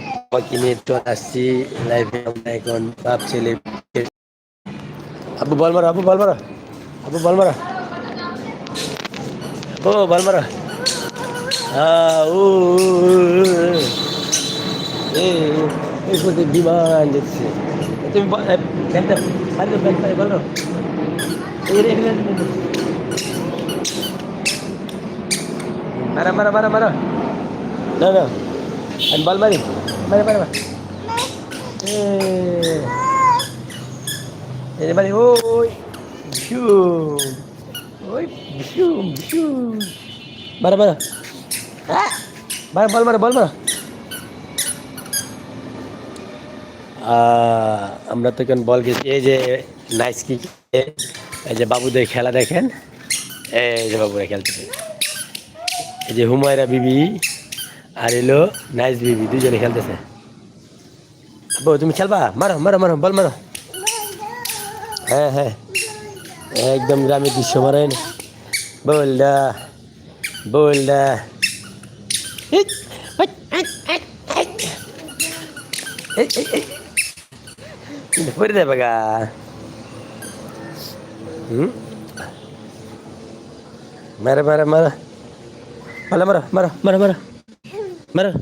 বাবাকে নিয়ে একটু আসছি লাইভে আমরা এখন বাপ ছেলে আবু বল মারো আবু বল মারো আবু বল মারো ও বল মারো বিমান যাচ্ছে তুমি বল-। মারা মারা মারা মারা না না আমি বল মারি মারি ওই বিশু ওই বিশু মারা মারা আহ! মারা বল মারা বল আহ, আমরা তো এখন বল গেছি এই যে নাইস কি এই যে বাবুদের খেলা দেখেন। এই যে বাবুরা খেলতেছে। এই যে হুমায়রা বিবি। আর এলো নাইস বিবি দুজনে খেলতেছে। বউ তুমি খেলবা? মারো মারো মারো বল মারো। হ্যাঁ হ্যাঁ। একদম গ্রামের দৃশ্য মারেন হাট। এই, এই, এই। পরে দেবে গা হুম? মারে মারে মারো। মারো মারো মারো মারো। মারো।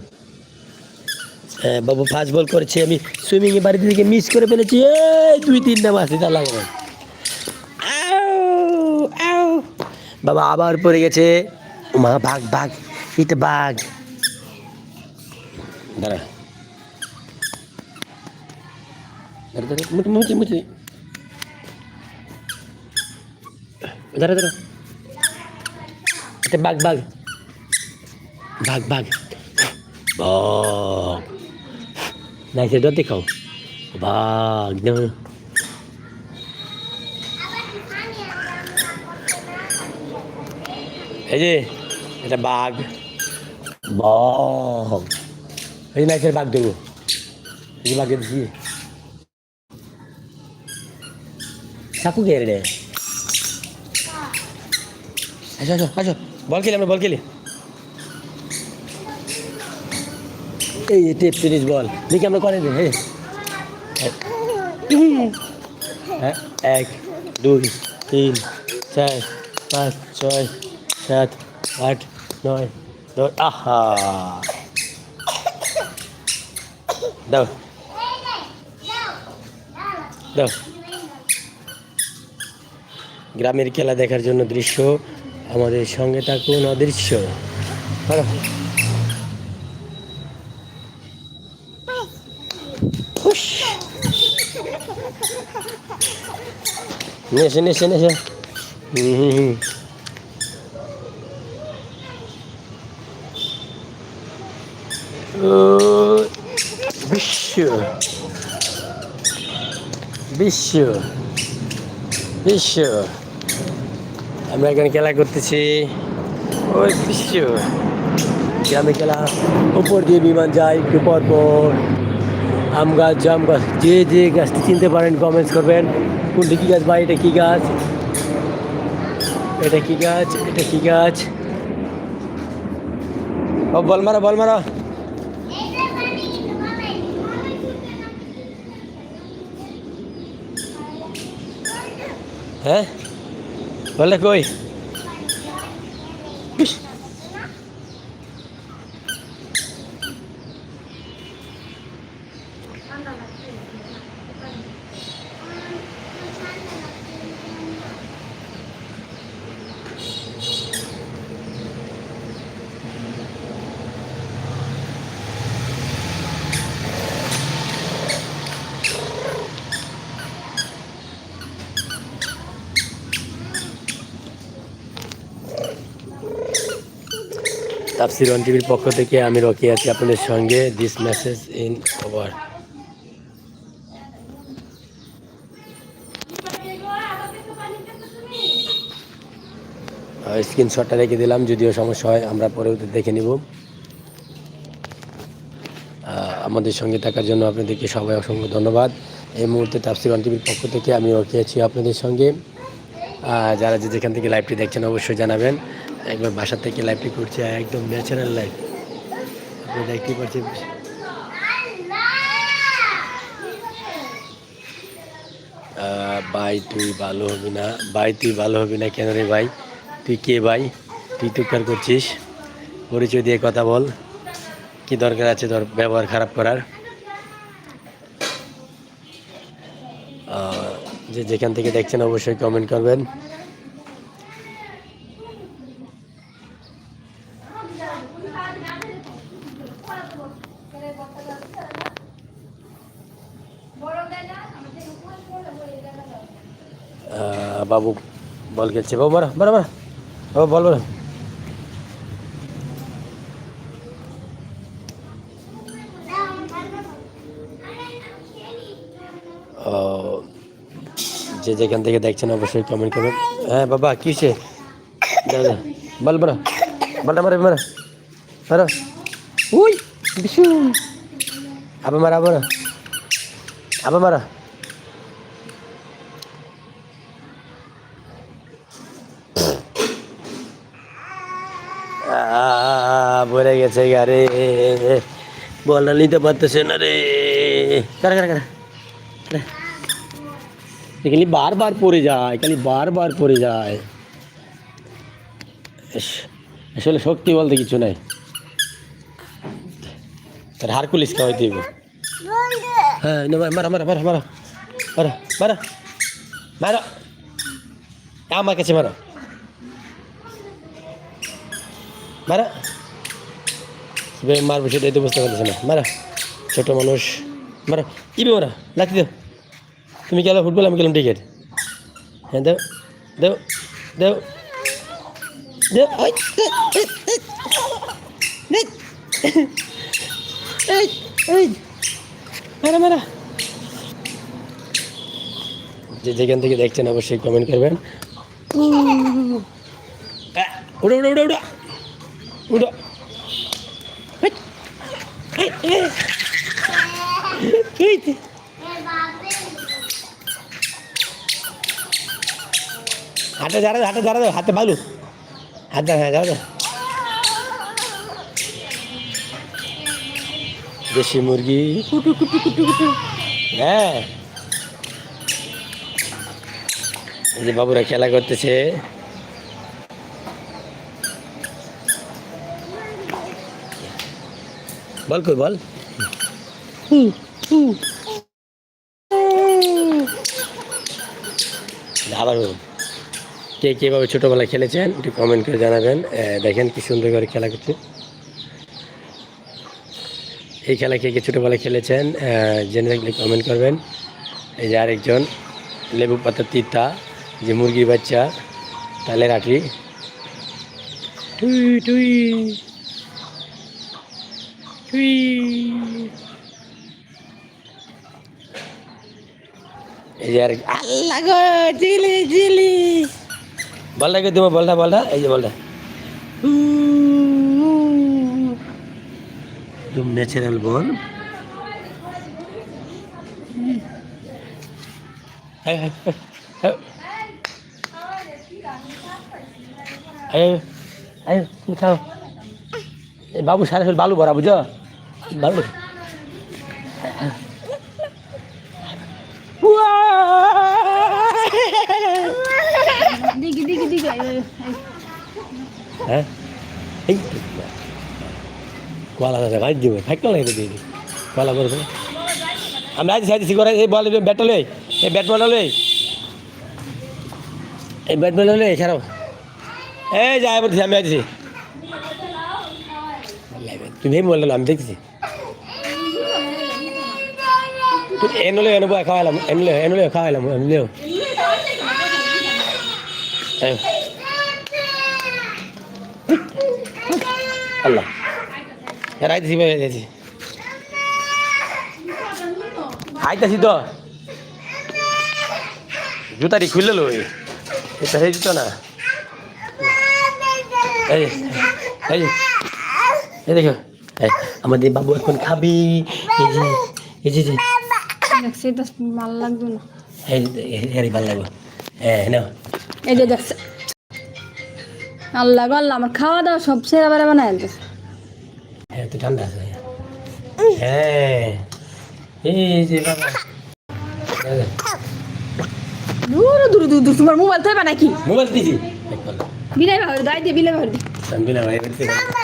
হ্যাঁ বাবু ফাস্ট বল করেছে আমি সুইমিং এ বাড়ি থেকে মিস করে ফেলেছি। এই দুই তিনটা মাছ তা লাগে না আউ, আউ। বাবা আবার পড়ে গেছে। মা বাঘ বাঘ এটা বাঘ। দাঁড়া। মুটি মুটি দাঁড়া দাঁড়া। এটা বাঘ বাঘ। বাঘ বাঘ। বাঘ নাই সেটা দেখাও বাঘ না এই যে এটা বাঘ বাঘ এই যে নাইসের বাঘ দেবো এই যে বাঘের দিছি সাকু কে রে আসো আসো আসো বল খেলি আমরা বল খেলি এই টেপ টেনিস বল। দেখি আমরা করেন রে হ্যাঁ এক, দুই, তিন, চার, পাঁচ, ছয়, সাত, আট, নয়, দশ, আহা। দাও। দাও। গ্রামের খেলা দেখার জন্য দৃশ্য আমাদের সঙ্গে থাকুন অদৃশ্য। নেশে নেশে নেশে হুম ও, বিশ্ব। বিশ্ব। বিশ্ব। আমরা এখানে খেলা করতেছি। ওই বিশ্ব। গ্রামে খেলা। উপর দিয়ে বিমান যায় একটু পর পর আম গাছ জাম গাছ যে যে গাছটি চিনতে পারেন কমেন্টস করবেন কোনটি কী গাছ বা এটা কী গাছ এটা কী গাছ এটা কী গাছ ও বল মারো বল মারো হ্যাঁ বলে কই তাফসির ওয়ান টিভির পক্ষ থেকে আমি রকি আছি আপনাদের সঙ্গে। দিস মেসেজ ইন ওভার স্ক্রিনশটটা রেখে দিলাম, যদিও সমস্যা হয়, আমরা পরে দেখে নিব। আমাদের সঙ্গে থাকার জন্য আপনাদেরকে সবাই অসংখ্য ধন্যবাদ। এই মুহূর্তে তাফসির ওয়ান টিভির পক্ষ থেকে আমি রকি আছি আপনাদের সঙ্গে। যারা যে যেখান থেকে লাইভটি দেখছেন, অবশ্যই জানাবেন। একবার বাসা থেকে লাইফটি করছে, একদম ন্যাচারাল লাইফ আপনি দেখতে পাচ্ছেন ভাই, তুই ভালো হবি না? ভাই, তুই ভালো হবি না কেন রে ভাই? তুই কে ভাই? তুই তুকার করছিস। পরিচয় দিয়ে কথা বল। কি দরকার আছে তোর ব্যবহার খারাপ করার? যে যেখান থেকে দেখছেন অবশ্যই কমেন্ট করবেন। বাবু বল খেলছে। বাবু মারা মারা মারা বাবু বল আহ, যে যেখান থেকে দেখছেন অবশ্যই কমেন্ট করবেন। হ্যাঁ বাবা কিসে। বল মারা বলটা মারা মারা। মারা। উই! বিশু আবার মারা আবার। আবার মারা গেছে গারে বলটা নিতে পারতেছে না রে কারা কারা কারা খালি বারবার পড়ে যায় খালি বারবার পড়ে যায় আসলে শক্তি বলতে কিছু নাই তার হারকুলিস খাওয়াই দিব। হ্যাঁ মারা মারা মারা মারা মারা মারা মারা। আমার কাছে মারা। মারা। মারবো সেটাই তো বুঝতে পারতেছে না। মারা, ছোট মানুষ। মারা, কী মারা? লাঠি দাও তুমি খেলো ফুটবল, আমি খেলাম ক্রিকেট হ্যাঁ দাও দাও দাও দাও। এই, এই, মারা মারা। যে যেখান থেকে দেখছেন অবশ্যই কমেন্ট করবেন। উড়ো উড়ো উড়ো উড়ো। উড়ো। হাতে যারা হাতে যারা হাতে বালু হাতে হ্যাঁ যারা দেশি মুরগি। কুটু কুটু কুটু কুটু। হ্যাঁ। এই যে বাবুরা খেলা করতেছে। বল কই বল। বল। কে কীভাবে ছোটোবেলায় খেলেছেন? একটু কমেন্ট করে জানাবেন। দেখেন কি সুন্দর করে খেলা করছে। এই খেলা কে কে ছোটোবেলায় খেলেছেন জেনে থাকলে কমেন্ট করবেন। এই যে আরেকজন লেবু পাতা তিতা যে মুরগির বাচ্চা তালের আটি। টুই টুই। টুই। এই যে আল্লাহ গো জিলি জিলি। বলটা কে তোমার বলটা বলটা? এই যে বলটা। একদম ন্যাচারাল বল। খাও। বাবু সারা বালু ভরা বুঝো? বালু। দিকে দিকে দিকে হ্যাঁ? এই কলা দাদা গাড়ি দিব। ফাইকল লাগে দিয়ে দিই কলা করে। দেবো আমি আজ সাইজ করে এই বল ব্যাটটা লই, এই ব্যাট বলটা লই। এই ব্যাট বলটা লই ছাড়াও এই যাই বলছি আমি আছি তুমি এই বললাম আমি দেখছি। এনলে এনে বয় খাওয়ালাম এনলে এনলে খাওয়ালাম এনলেও আল্লাহ। রাইতেছি ভাই রাইতেছি। আইতাছি তো। জুতাটি খুললে লো এটা সেই জুতো না। এই দেখো। আমাদের বাবু এখন খাবি। এই যে এই এটা ভালো না। এই যে, এই- এই ভালো লাগবে। হ্যাঁ নাও। এই যে দেখছে। আল্লাহ আল্লাহ আমার খাওয়া দাওয়া সব সেরা বেড়া বানায় তো ঠান্ডা আছে হ্যাঁ এই যে বাবা। দূর দূর দূর দূর তোমার মোবাইল তো নাকি? মোবাইল দিছি। বিলাই ভাই দাই দিয়ে বিলাই ভাই আমি ভাই